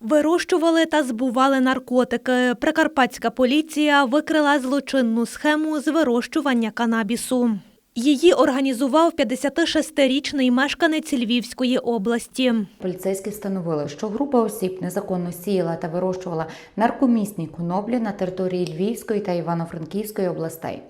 Вирощували та збували наркотики. Прикарпатська поліція викрила злочинну схему з вирощування канабісу. Її організував 56-річний мешканець Львівської області. Поліцейські встановили, що група осіб незаконно сіяла та вирощувала наркомісні коноплі на території Львівської та Івано-Франківської областей.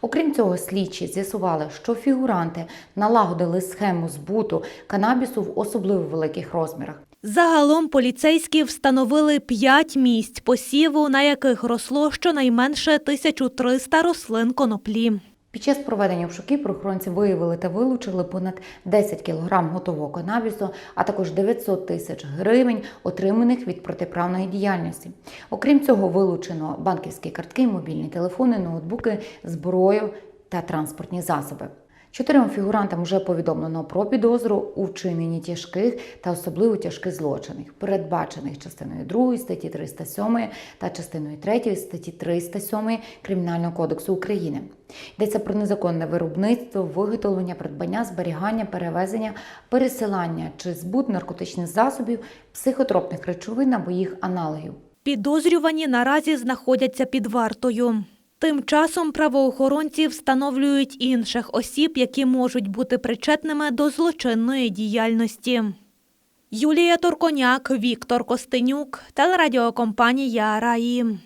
Окрім цього, слідчі з'ясували, що фігуранти налагодили схему збуту канабісу в особливо великих розмірах. Загалом поліцейські встановили 5 місць посіву, на яких росло щонайменше 1300 рослин коноплі. Під час проведення обшуків правоохоронці виявили та вилучили понад 10 кг готового канабісу, а також 900 тисяч гривень, отриманих від протиправної діяльності. Окрім цього, вилучено банківські картки, мобільні телефони, ноутбуки, зброю та транспортні засоби. Чотирьом фігурантам вже повідомлено про підозру у вчиненні тяжких та особливо тяжких злочинів, передбачених частиною 2 статті 307 та частиною 3 статті 307 Кримінального кодексу України. Йдеться про незаконне виробництво, виготовлення, придбання, зберігання, перевезення, пересилання чи збут наркотичних засобів, психотропних речовин або їх аналогів. Підозрювані наразі знаходяться під вартою. Тим часом правоохоронці встановлюють інших осіб, які можуть бути причетними до злочинної діяльності. Юлія Торконяк, Віктор Костенюк, телерадіокомпанія Раї.